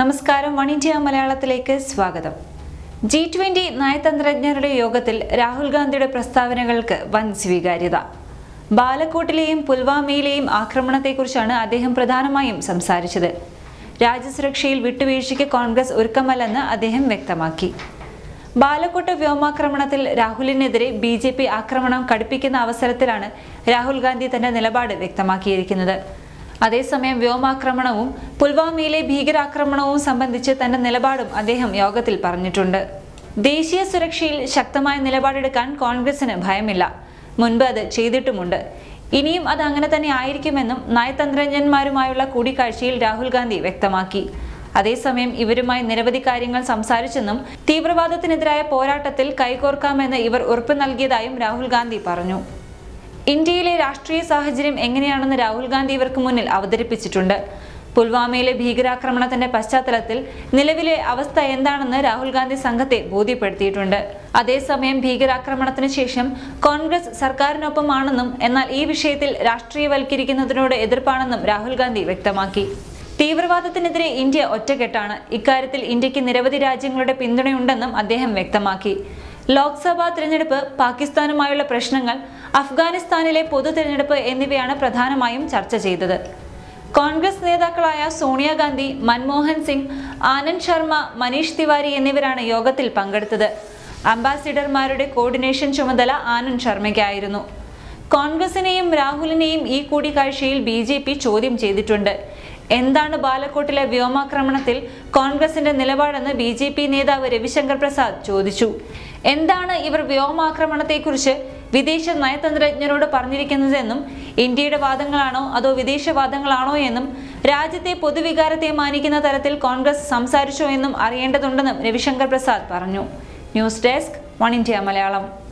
നമസ്കാരം. One India മലയാളത്തിലേക്ക് സ്വാഗതം. ജി ട്വന്റി നയതന്ത്രജ്ഞരുടെ യോഗത്തിൽ രാഹുൽ ഗാന്ധിയുടെ പ്രസ്താവനകൾക്ക് വൻ സ്വീകാര്യത. ബാലക്കോട്ടിലെയും പുൽവാമയിലെയും ആക്രമണത്തെക്കുറിച്ചാണ് അദ്ദേഹം പ്രധാനമായും സംസാരിച്ചത്. രാജ്യസുരക്ഷയിൽ വിട്ടുവീഴ്ചയ്ക്ക് കോൺഗ്രസ് ഒരുക്കമല്ലെന്ന് അദ്ദേഹം വ്യക്തമാക്കി. ബാലക്കോട്ട് വ്യോമാക്രമണത്തിൽ രാഹുലിനെതിരെ ബി ജെ പി ആക്രമണം കടുപ്പിക്കുന്ന അവസരത്തിലാണ് രാഹുൽ ഗാന്ധി തന്റെ നിലപാട് വ്യക്തമാക്കിയിരിക്കുന്നത്. അതേസമയം വ്യോമാക്രമണവും പുൽവാമയിലെ ഭീകരാക്രമണവും സംബന്ധിച്ച് തന്റെ നിലപാടും അദ്ദേഹം യോഗത്തിൽ പറഞ്ഞിട്ടുണ്ട്. ദേശീയ സുരക്ഷയിൽ ശക്തമായ നിലപാടെടുക്കാൻ കോൺഗ്രസിന് ഭയമില്ല. മുൻപ് അത് ചെയ്തിട്ടുമുണ്ട്. ഇനിയും അത് അങ്ങനെ തന്നെ ആയിരിക്കുമെന്നും നയതന്ത്രജ്ഞന്മാരുമായുള്ള കൂടിക്കാഴ്ചയിൽ രാഹുൽ ഗാന്ധി വ്യക്തമാക്കി. അതേസമയം ഇവരുമായി നിരവധി കാര്യങ്ങൾ സംസാരിച്ചെന്നും തീവ്രവാദത്തിനെതിരായ പോരാട്ടത്തിൽ കൈകോർക്കാമെന്ന് ഇവർ ഉറപ്പു നൽകിയതായും രാഹുൽ ഗാന്ധി പറഞ്ഞു. ഇന്ത്യയിലെ രാഷ്ട്രീയ സാഹചര്യം എങ്ങനെയാണെന്ന് രാഹുൽ ഗാന്ധി ഇവർക്ക് മുന്നിൽ അവതരിപ്പിച്ചിട്ടുണ്ട്. പുൽവാമയിലെ ഭീകരാക്രമണത്തിന്റെ പശ്ചാത്തലത്തിൽ നിലവിലെ അവസ്ഥ എന്താണെന്ന് രാഹുൽ ഗാന്ധി സംഘത്തെ ബോധ്യപ്പെടുത്തിയിട്ടുണ്ട്. അതേസമയം ഭീകരാക്രമണത്തിന് ശേഷം കോൺഗ്രസ് സർക്കാരിനൊപ്പമാണെന്നും എന്നാൽ ഈ വിഷയത്തിൽ രാഷ്ട്രീയവൽക്കരിക്കുന്നതിനോട് എതിർപ്പാണെന്നും രാഹുൽ ഗാന്ധി വ്യക്തമാക്കി. തീവ്രവാദത്തിനെതിരെ ഇന്ത്യ ഒറ്റക്കെട്ടാണ്. ഇക്കാര്യത്തിൽ ഇന്ത്യയ്ക്ക് നിരവധി രാജ്യങ്ങളുടെ പിന്തുണയുണ്ടെന്നും അദ്ദേഹം വ്യക്തമാക്കി. ലോക്സഭാ തിരഞ്ഞെടുപ്പ് പാകിസ്ഥാനുമായുള്ള പ്രശ്നങ്ങൾ അഫ്ഗാനിസ്ഥാനിലെ പൊതു തിരഞ്ഞെടുപ്പ് എന്നിവയാണ് പ്രധാനമായും ചർച്ച ചെയ്തത്. കോൺഗ്രസ് നേതാക്കളായ സോണിയാഗാന്ധി മൻമോഹൻ സിംഗ് ആനന്ദ് ശർമ്മ മനീഷ് തിവാരി എന്നിവരാണ് യോഗത്തിൽ പങ്കെടുത്തത്. അംബാസിഡർമാരുടെ കോർഡിനേഷൻ ചുമതല ആനന്ദ് ശർമ്മയ്ക്കായിരുന്നു. കോൺഗ്രസിനെയും രാഹുലിനെയും ഈ കൂടിക്കാഴ്ചയിൽ ബി ചോദ്യം ചെയ്തിട്ടുണ്ട്. എന്താണ് ബാലക്കോട്ടിലെ വ്യോമാക്രമണത്തിൽ കോൺഗ്രസിന്റെ നിലപാടെന്ന് ബി ജെ പി നേതാവ് രവിശങ്കർ പ്രസാദ് ചോദിച്ചു. എന്താണ് ഇവർ വ്യോമാക്രമണത്തെക്കുറിച്ച് വിദേശ നയതന്ത്രജ്ഞരോട് പറഞ്ഞിരിക്കുന്നതെന്നും ഇന്ത്യയുടെ വാദങ്ങളാണോ അതോ വിദേശവാദങ്ങളാണോ എന്നും രാജ്യത്തെ പൊതുവികാരത്തെ മാനിക്കുന്ന തരത്തിൽ കോൺഗ്രസ് സംസാരിച്ചോ എന്നും അറിയേണ്ടതുണ്ടെന്നും രവിശങ്കർ പ്രസാദ് പറഞ്ഞു. News desk one India Malayalam.